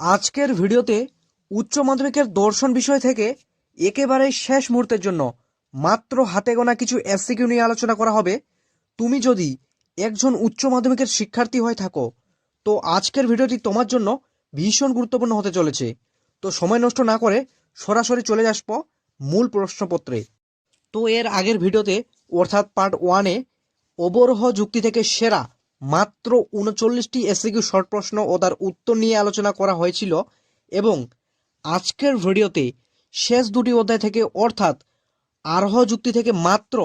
আজকের ভিডিওতে উচ্চ মাধ্যমিকের দর্শন বিষয় থেকে একেবারে শেষ মুহূর্তের জন্য মাত্র হাতে গোনা কিছু এসসিকিউ নিয়ে আলোচনা করা হবে। তুমি যদি একজন উচ্চ মাধ্যমিকের শিক্ষার্থী হয়ে থাকো, তো আজকের ভিডিওটি তোমার জন্য ভীষণ গুরুত্বপূর্ণ হতে চলেছে। তো সময় নষ্ট না করে সরাসরি চলে আসব মূল প্রশ্নপত্রে। তো এর আগের ভিডিওতে, অর্থাৎ পার্ট ওয়ানে অবরোহ যুক্তি থেকে সেরা মাত্র উনচল্লিশটি এসিকিউ শর্ট প্রশ্ন ও তার উত্তর নিয়ে আলোচনা করা হয়েছিল এবং আজকের ভিডিওতে শেষ দুটি অধ্যায় থেকে অর্থাৎ আরোহ যুক্তি থেকে মাত্র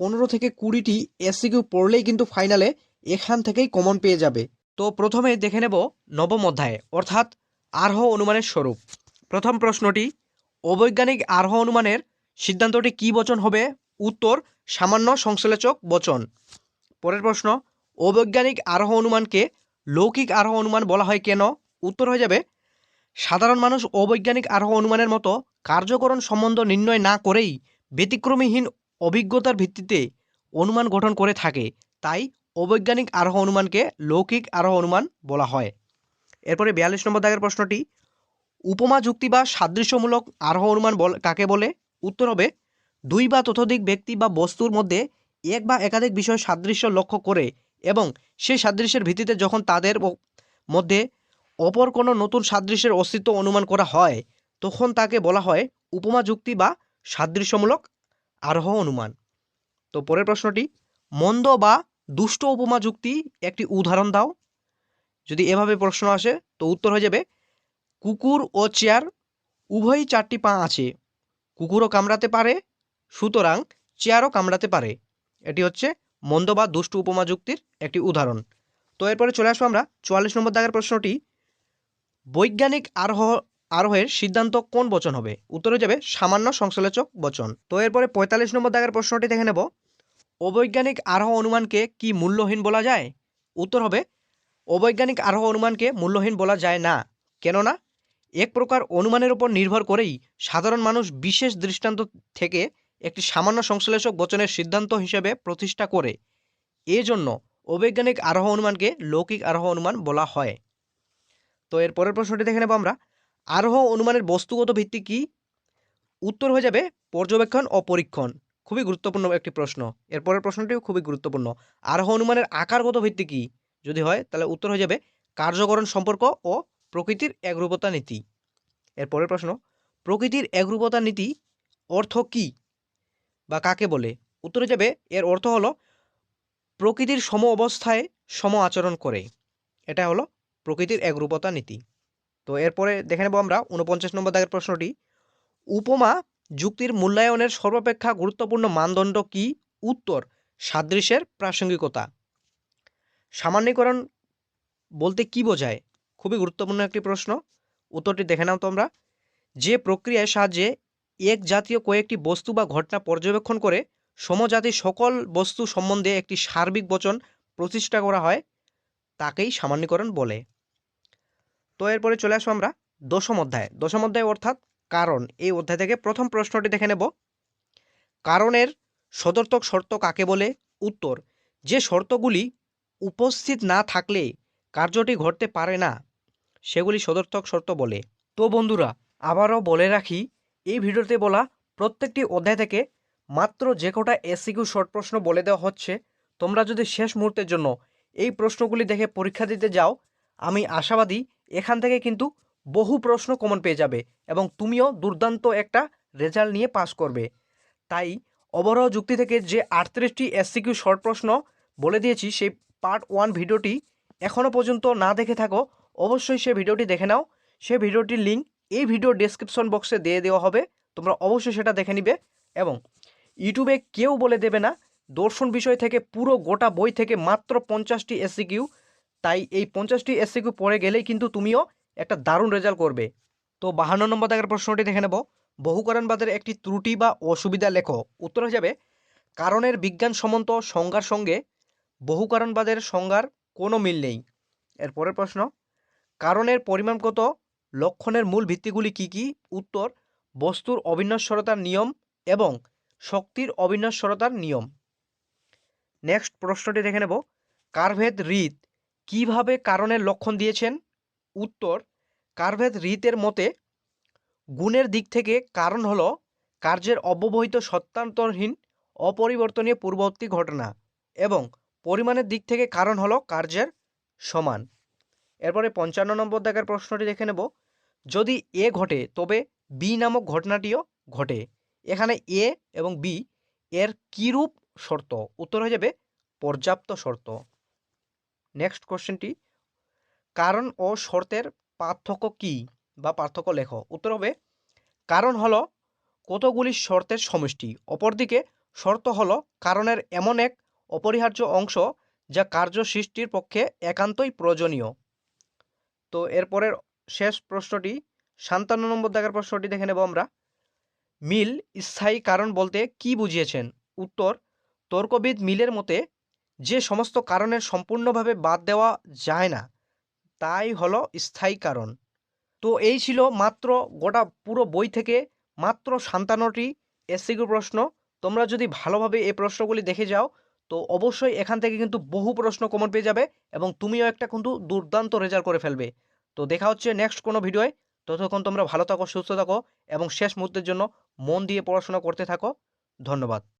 পনেরো থেকে কুড়িটি এসিকিউ পড়লেই কিন্তু ফাইনালে এখান থেকেই কমন পেয়ে যাবে। তো প্রথমে দেখে নেব নবম অধ্যায়, অর্থাৎ আরোহ অনুমানের স্বরূপ। প্রথম প্রশ্নটি, অবৈজ্ঞানিক আরোহ অনুমানের সিদ্ধান্তটি কি বচন হবে? উত্তর, সামান্য সংশ্লেষক বচন। পরের প্রশ্ন অবৈজ্ঞানিক আরোহ অনুমানকে লৌকিক আরোহ অনুমান বলা হয় কেন? উত্তর হয়ে যাবে, সাধারণ মানুষ অবৈজ্ঞানিক আরোহ অনুমানের মতো কার্যকরণ সম্বন্ধ নির্ণয় না করেই ব্যতিক্রমীহীন অভিজ্ঞতার ভিত্তিতে অনুমান গঠন করে থাকে। তাই অবৈজ্ঞানিক আরোহ অনুমানকে লৌকিক আরোহ অনুমান বলা হয়। এরপরে বিয়াল্লিশ নম্বর দাগের প্রশ্নটি, উপমা, যুক্তি বা সাদৃশ্যমূলক আরোহ অনুমান কাকে বলে? উত্তর হবে, দুই বা ততোধিক ব্যক্তি বা বস্তুর মধ্যে এক বা একাধিক বিষয় সাদৃশ্য লক্ষ্য করে এবং সেই সাদৃশ্যের ভিত্তিতে যখন তাদের মধ্যে অপর কোনো নতুন সাদৃশ্যের অস্তিত্ব অনুমান করা হয়, তখন তাকে বলা হয় উপমা যুক্তি বা সাদৃশ্যমূলক আরোহ অনুমান। তো পরের প্রশ্নটি, মন্দ বা দুষ্ট উপমা যুক্তি একটি উদাহরণ দাও। যদি এভাবে প্রশ্ন আসে, তো উত্তর হয়ে যাবে, কুকুর ও চেয়ার উভয়ই চারটি পা আছে। কুকুরও কামড়াতে পারে, সুতরাং চেয়ারও কামড়াতে পারে। এটি হচ্ছে মন্দ বা দুষ্ট উপমা যুক্তির একটি উদাহরণ। তো এরপরে চলে আসব আমরা চুয়াল্লিশ নম্বর দাগের প্রশ্নটি। বৈজ্ঞানিক আরোহ, আরোহের সিদ্ধান্ত কোন বচন হবে? উত্তর যাবে সামান্য সংশ্লেষক বচন। তো এরপরে পঁয়তাল্লিশ নম্বর দাগের প্রশ্নটি দেখে নেব। অবৈজ্ঞানিক আরোহ অনুমানকে কি মূল্যহীন বলা যায়? উত্তর হবে, অবৈজ্ঞানিক আরোহ অনুমানকে মূল্যহীন বলা যায় না। কেননা, এক প্রকার অনুমানের উপর নির্ভর করেই সাধারণ মানুষ বিশেষ দৃষ্টান্ত থেকে একটি সামান্য সংশ্লেষক বচনের সিদ্ধান্ত হিসেবে প্রতিষ্ঠা করে। এজন্য অবৈজ্ঞানিক আরোহ অনুমানকে লৌকিক আরোহ অনুমান বলা হয়। তো এর পরের প্রশ্নটি দেখে নেব আমরা। আরোহ অনুমানের বস্তুগত ভিত্তি কি? উত্তর হয়ে যাবে, পর্যবেক্ষণ ও পরীক্ষণ। খুবই গুরুত্বপূর্ণ একটি প্রশ্ন। এর পরের প্রশ্নটিও খুবই গুরুত্বপূর্ণ। আরোহ অনুমানের আকারগত ভিত্তি কি? যদি হয়, তাহলে উত্তর হয়ে যাবে, কার্যকরণ সম্পর্ক ও প্রকৃতির একরূপতা নীতি। এর পরের প্রশ্ন, প্রকৃতির একরূপতা নীতি অর্থ কি? বা কাকে বলে? উত্তরে যাবে, এর অর্থ হলো প্রকৃতির সম অবস্থায় সম আচরণ করে। এটা হলো প্রকৃতির একরূপতা নীতি। তো এরপরে দেখে নেব আমরা উনপঞ্চাশ নম্বর দাগের প্রশ্নটি। উপমা যুক্তির মূল্যায়নের সর্বাপেক্ষা গুরুত্বপূর্ণ মানদণ্ড কি? উত্তর, সাদৃশ্যের প্রাসঙ্গিকতা। সামান্যীকরণ বলতে কি বোঝায়? খুবই গুরুত্বপূর্ণ একটি প্রশ্ন। উত্তরটি দেখে নাও তোমরা। যে প্রক্রিয়ার সাহায্যে এক জাতীয় কয়েকটি বস্তু বা ঘটনা পর্যবেক্ষণ করে সমজাতির সকল বস্তু সম্বন্ধে একটি সার্বিক বচন প্রতিষ্ঠা করা হয়, তাকেই সামান্যীকরণ বলে। তো এরপরে চলে আসব আমরা দশম অধ্যায়। দশম অধ্যায় অর্থাৎ কারণ। এই অধ্যায় থেকে প্রথম প্রশ্নটি দেখে নেব। কারণের সদর্থক শর্ত কাকে বলে? উত্তর, যে শর্তগুলি উপস্থিত না থাকলে কার্যটি ঘটতে পারে না, সেগুলি সদর্থক শর্ত বলে। তো বন্ধুরা, আবারও বলে রাখি এই ভিডিওতে বলা প্রত্যেকটি অধ্যায় থেকে মাত্র যে কটা এসিকিউ শর্ট প্রশ্ন বলে দেওয়া হচ্ছে, তোমরা যদি শেষ মুহূর্তের জন্য এই প্রশ্নগুলি দেখে পরীক্ষা দিতে যাও, আমি আশাবাদী এখান থেকে কিন্তু বহু প্রশ্ন কমন পেয়ে যাবে এবং তুমিও দুর্দান্ত একটা রেজাল্ট নিয়ে পাস করবে। তাই অবরোহ যুক্তি থেকে যে আটত্রিশটি এসসিকিউ শর্ট প্রশ্ন বলে দিয়েছি, সেই পার্ট ওয়ান ভিডিওটি এখনও পর্যন্ত না দেখে থাকো, অবশ্যই সে ভিডিওটি দেখে নাও। সে ভিডিওটির লিঙ্ক এই ভিডিও ডেসক্রিপশন বক্সে দিয়ে দেওয়া হবে। তোমরা অবশ্যই সেটা দেখে নিবে এবং ইউটিউবে কেউ বলে দেবে না, দর্শন বিষয় থেকে পুরো গোটা বই থেকে মাত্র পঞ্চাশটি এসসিকিউ তাই এই পঞ্চাশটি এসসিকিউ পড়ে গেলেই কিন্তু তুমিও একটা দারুণ রেজাল্ট করবে। তো বাহান্ন নম্বর দাগের প্রশ্নটি দেখে নেব। বহুকরণবাদের একটি ত্রুটি বা অসুবিধা লেখো। উত্তর হয়ে যাবে, কারণের বিজ্ঞান বিজ্ঞানসম্মত সংজ্ঞার সঙ্গে বহুকারণবাদের সংজ্ঞার কোনো মিল নেই। এরপরের প্রশ্ন, কারণের পরিমাণগত লক্ষণের মূল ভিত্তিগুলি কি কি? উত্তর, বস্তুর অবিনশ্বরতার নিয়ম এবং শক্তির অবিনশ্বরতার নিয়ম। নেক্সট প্রশ্নটি দেখে নেব। কার্ভেদ রিদ কীভাবে কারণের লক্ষণ দিয়েছেন? উত্তর, কার্ভেদ রিতের মতে গুণের দিক থেকে কারণ হলো কার্যের অব্যবহিত সত্যান্তরহীন, অপরিবর্তনীয় পূর্ববর্তী ঘটনা এবং পরিমাণের দিক থেকে কারণ হলো কার্যের সমান। এরপরে পঞ্চান্ন নম্বর দেখার প্রশ্নটি দেখে নেব। যদি এ ঘটে, তবে বি নামক ঘটনাটিও ঘটে। এখানে এ এবং বি এর কীরূপ শর্ত? উত্তর হয়ে যাবে, পর্যাপ্ত শর্ত। নেক্সট কোশ্চেনটি কারণ ও শর্তের পার্থক্য কি বা পার্থক্য লেখ। উত্তর হবে, কারণ হলো কতগুলি শর্তের সমষ্টি। অপরদিকে, শর্ত হলো কারণের এমন এক অপরিহার্য অংশ যা কার্য সৃষ্টির পক্ষে একান্তই প্রয়োজনীয়। তো এরপরের শেষ প্রশ্নটি সাতান্ন নম্বর দাগের প্রশ্নটি দেখে নেব আমরা। মিল স্থায়ী কারণ বলতে কি বুঝিয়েছেন? উত্তর, তর্কবিদ মিলের মতে যে সমস্ত কারণের সম্পূর্ণভাবে বাদ দেওয়া যায় না, তাই হলো স্থায়ী কারণ। তো এই ছিল মাত্র গোটা পুরো বই থেকে মাত্র সাতান্নটি এসসিকিউ প্রশ্ন। তোমরা যদি ভালোভাবে এই প্রশ্নগুলি দেখে যাও তো অবশ্যই এখান থেকে কিন্তু বহু প্রশ্ন কমন পেয়ে যাবে এবং তুমিও একটা কিন্তু দুর্দান্ত রেজাল্ট করে ফেলবে। তো দেখা হচ্ছে নেক্সট কোনো ভিডিওয় ততক্ষণ তোমরা ভালো থাকো, সুস্থ থাকো এবং শেষ মুহূর্তের জন্য মন দিয়ে পড়াশোনা করতে থাকো। ধন্যবাদ।